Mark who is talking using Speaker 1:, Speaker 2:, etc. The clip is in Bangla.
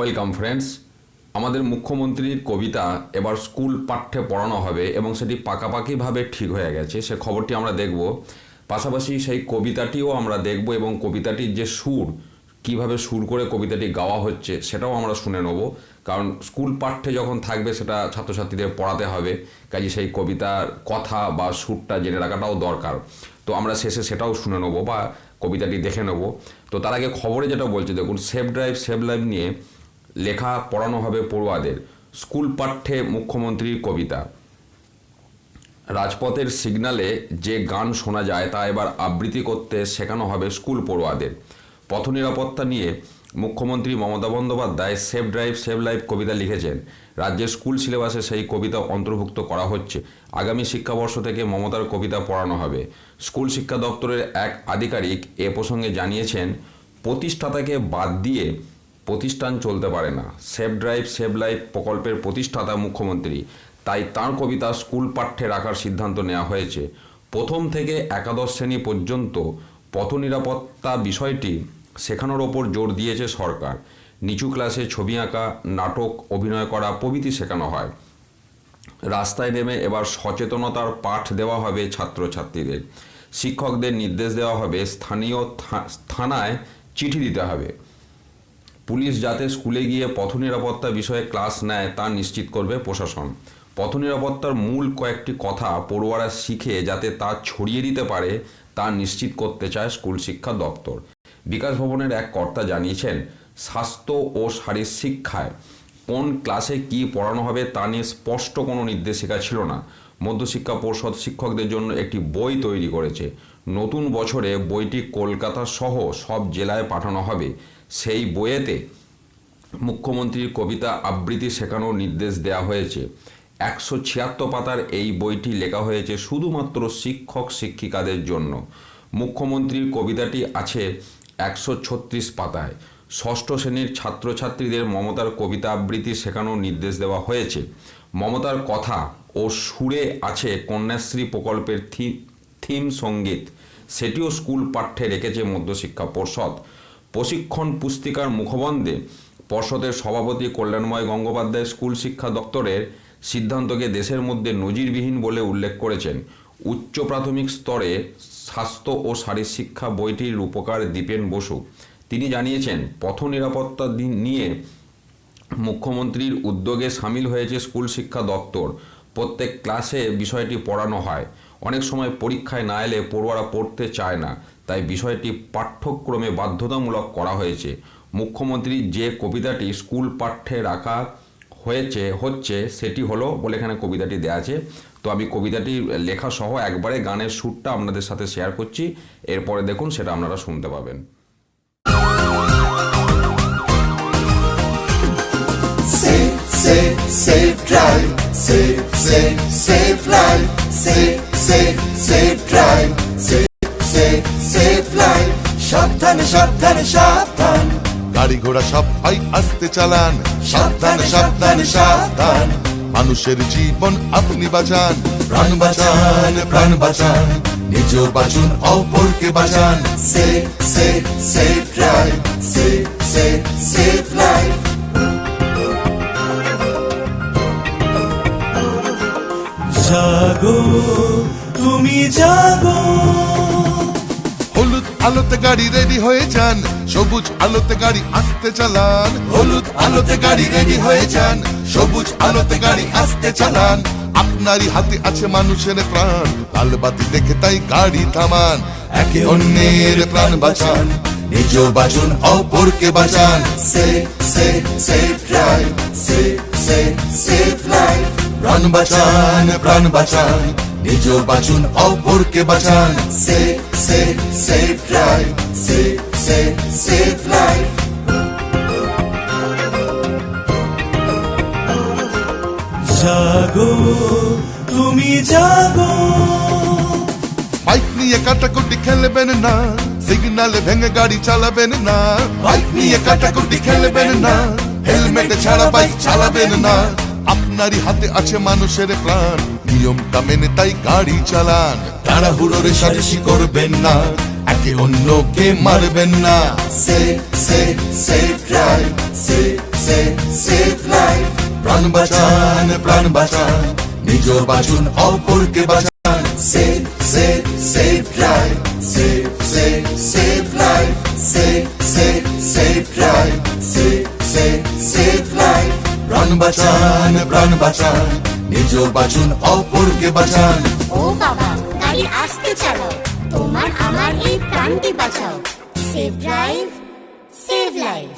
Speaker 1: ওয়েলকাম ফ্রেন্ডস আমাদের মুখ্যমন্ত্রীর কবিতা এবার স্কুল পাঠ্যে পড়ানো হবে এবং সেটি পাকাপাকিভাবে ঠিক হয়ে গেছে। সে খবরটি আমরা দেখব। পাশাপাশি সেই কবিতাটিও আমরা দেখব এবং কবিতাটির যে সুর, কীভাবে সুর করে কবিতাটি গাওয়া হচ্ছে সেটাও আমরা শুনে নেব। কারণ স্কুল পাঠ্যে যখন থাকবে সেটা ছাত্রছাত্রীদের পড়াতে হবে, কাজে সেই কবিতার কথা বা সুরটা জেনে রাখাটাও দরকার। তো আমরা শেষে সেটাও শুনে নেব বা কবিতাটি দেখে নেব। তো তার আগে খবরে যেটা বলছে, দেখুন, সেভ ড্রাইভ, সেভ লাইভ নিয়ে লেখা পড়ানো হবে পড়ুয়াদের। স্কুল পাঠ্যে মুখ্যমন্ত্রীর কবিতা। রাজপথের সিগনালে যে গান শোনা যায় তা এবার আবৃত্তি করতে শেখানো হবে স্কুল পড়ুয়াদের। পথ নিরাপত্তা নিয়ে মুখ্যমন্ত্রী Mamata Bandyopadhyay save drive, save life কবিতা লিখেছেন। রাজ্যের স্কুল সিলেবাসে সেই কবিতা অন্তর্ভুক্ত করা হচ্ছে। আগামী শিক্ষাবর্ষ থেকে মমতার কবিতা পড়ানো হবে। স্কুল শিক্ষা দপ্তরের এক আধিকারিক এ প্রসঙ্গে জানিয়েছেন, প্রতিষ্ঠাতাকে বাদ দিয়ে প্রতিষ্ঠান চলতে পারে না। সেভ ড্রাইভ সেভ লাইফ প্রকল্পের প্রতিষ্ঠাতা মুখ্যমন্ত্রী। তাই তাঁর কবিতা স্কুল পাঠ্যে রাখার সিদ্ধান্ত নেওয়া হয়েছে। প্রথম থেকে একাদশ শ্রেণি পর্যন্ত পথ নিরাপত্তা বিষয়টি শেখানোর ওপর জোর দিয়েছে সরকার। নিচু ক্লাসে ছবি আঁকা, নাটক, অভিনয় করা প্রভৃতি শেখানো হয়। রাস্তায় নেমে এবার সচেতনতার পাঠ দেওয়া হবে ছাত্রছাত্রীদের। শিক্ষকদের নির্দেশ দেওয়া হবে স্থানীয় থানায় চিঠি দিতে হবে। পুলিশ যাতে স্কুলে গিয়ে পথ নিরাপত্তা বিষয়ে ক্লাস নেয় তা নিশ্চিত করবে প্রশাসন। পথ নিরাপত্তার মূল কয়েকটি কথা পড়ুয়ারা শিখে যাতে তা ছড়িয়ে দিতে পারে তা নিশ্চিত করতে চায় স্কুল শিক্ষা দপ্তর। বিকাশ ভবনের এক কর্তা জানিয়েছেন, স্বাস্থ্য ও শারীর শিক্ষায় কোন ক্লাসে কি পড়ানো হবে তা নিয়ে স্পষ্ট কোনো নির্দেশিকা ছিল না। মধ্যশিক্ষা পর্ষদ শিক্ষকদের জন্য একটি বই তৈরি করেছে। নতুন বছরে বইটি কলকাতা সহ সব জেলায় পাঠানো হবে। সেই বইয়েতে মুখ্যমন্ত্রীর কবিতা আবৃত্তি শেখানোর নির্দেশ দেওয়া হয়েছে। একশো ছিয়াত্তর পাতার এই বইটি লেখা হয়েছে শুধুমাত্র শিক্ষক শিক্ষিকাদের জন্য। মুখ্যমন্ত্রীর কবিতাটি আছে একশো ছত্রিশ পাতায়। ষষ্ঠ শ্রেণির ছাত্রছাত্রীদের মমতার কবিতা আবৃত্তি শেখানোর নির্দেশ দেওয়া হয়েছে। মমতার কথা ও সুরে আছে কন্যাশ্রী প্রকল্পের থিম সংগীত। সেটিও স্কুল পাঠ্যে রেখেছে মধ্যশিক্ষা পর্ষদ। প্রশিক্ষণ পুস্তিকার মুখবন্ধে পর্ষদের সভাপতি কল্যাণময় গঙ্গোপাধ্যায় স্কুল শিক্ষা দপ্তরের সিদ্ধান্তকে দেশের মধ্যে নজিরবিহীন বলে উল্লেখ করেছেন। উচ্চ প্রাথমিক স্তরে স্বাস্থ্য ও শারীর শিক্ষা বইটির রূপকার দীপেন বসু। তিনি জানিয়েছেন পথ নিরাপত্তা নিয়ে মুখ্যমন্ত্রীর উদ্যোগে সামিল হয়েছে স্কুল শিক্ষা দপ্তর। প্রত্যেক ক্লাসে বিষয়টি পড়ানো হয়। অনেক সময় পরীক্ষায় না এলে পড়ুয়ারা পড়তে চায় না। তাই বিষয়টি পাঠ্যক্রমে বাধ্যতামূলক করা হয়েছে। মুখ্যমন্ত্রী যে কবিতাটি স্কুল পাঠ্যে রাখা হয়েছে, হচ্ছে সেটি হলো বলে এখানে কবিতাটি দেওয়া আছে। তো আমি কবিতাটি লেখা সহ একবারে গানের সুরটা আপনাদের সাথে শেয়ার করছি। এরপরে দেখুন সেটা আপনারা শুনতে পাবেন।
Speaker 2: সাবধানে সাবধানে সাবধান।
Speaker 3: গাড়ি ঘোড়া সব ভাই আসতে চালান। সাবধানে সাবধানে সাবধান। মানুষের জীবন আপনি বাঁচান। প্রাণ বাঁচান প্রাণ বাঁচান। নিজ বাঁচুন অপরকে বাঁচান।
Speaker 2: Save, save, save drive. Save, save, save life.
Speaker 4: জাগো তুমি জাগো।
Speaker 3: আলোতে গাড়ি রেডি হয়ে যান। সবুজ আলোতে গাড়ি আসতে চালান। হলুদ আলোতে গাড়ি রেডি হয়ে যান। সবুজ আলোতে গাড়ি আসতে চালান। আপনারই হাতে আছে মানুষের প্রাণ। লাল বাতি দেখে তাই গাড়ি থামান। একে অন্যের প্রাণ বাঁচান। নিজ বাঁচুন অপরকে বাঁচান. প্রাণ বাঁচান প্রাণ বাঁচান। নিজ বাঁচুন অপরকে বাঁচান।
Speaker 2: life.
Speaker 4: জাগো তুমি জাগো।
Speaker 3: বাইক নিয়ে কাটাকুটি খেলবেন না সিগনালে ভেঙে গাড়ি চালাবেন না। বাইক নিয়ে কাটাকুটি খেলবেন না হেলমেট ছাড়া বাইক চালাবেন না। আপনারই হাতে আছে মানুষের প্রাণ। নিয়ম কামেনে, তাই গাড়ি চালান। তাড়াহুড়োর সাজি করবেন না, একে অন্যকে মারবেন না। প্রাণ বাঁচান প্রাণ বাঁচান, নিজ বাঁচুন, অপরকে বাঁচান।
Speaker 2: Safe safe safe life safe safe safe life safe safe safe life
Speaker 3: প্রাণ বাঁচান প্রাণ বাঁচান, নিজ বাঁচুন, অপরকে বাঁচান।
Speaker 5: ও বাবা, গাড়ি আসতে চালাও, তোমার আমার এই প্রাণটি বাঁচাও। Save drive save life